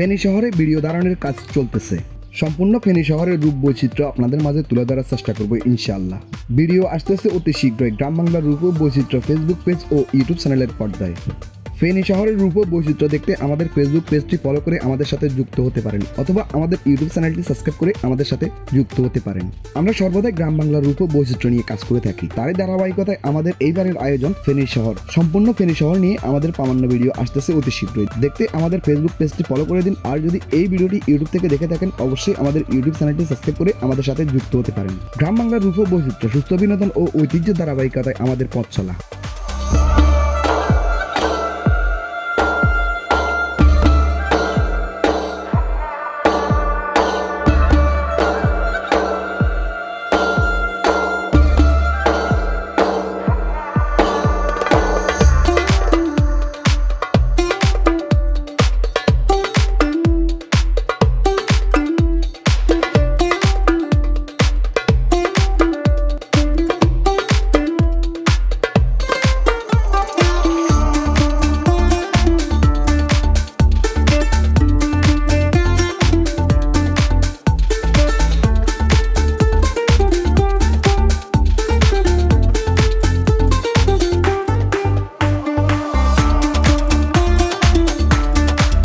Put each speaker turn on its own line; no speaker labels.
ফেনী শহরে ভিডিও ধারণের কাজ চলতেছে। সম্পূর্ণ ফেনী শহরের রূপ বৈচিত্র্য আপনাদের মাঝে তুলে ধরার চেষ্টা করব ইনশাআল্লাহ। ভিডিও আসতেছে অতি শীঘ্রই। গ্রাম বাংলার রূপ বৈচিত্র্য ফেসবুক পেজ ও ইউটিউব চ্যানেলের পর্দায়। ফেনী শহরের রূপ বৈচিত্র্য দেখতে আমাদের ফেসবুক পেজটি ফলো করে আমাদের সাথে যুক্ত হতে পারেন, অথবা আমাদের ইউটিউব চ্যানেলটি সাবস্ক্রাইব করে আমাদের সাথে যুক্ত হতে পারেন। আমরা সর্বদাই গ্রাম বাংলার রূপ বৈচিত্র্য নিয়ে কাজ করে থাকি। তারই ধারাবাহিকতায় আমাদের এইবারের আয়োজন ফেনী শহর। সম্পূর্ণ ফেনী শহর নিয়ে আমাদের প্রামাণ্য ভিডিও আসতেছে অতি শীঘ্রই। দেখতে আমাদের ফেসবুক পেজটি ফলো করে দিন, আর যদি এই ভিডিওটি ইউটিউব থেকে দেখে থাকেন, অবশ্যই আমাদের ইউটিউব চ্যানেলটি সাবস্ক্রাইব করে আমাদের সাথে যুক্ত হতে পারেন। গ্রাম বাংলার রূপ বৈচিত্র্য, সুস্থ বিনোদন ও ঐতিহ্য ধারাবাহিকতায় আমাদের পথ চলা।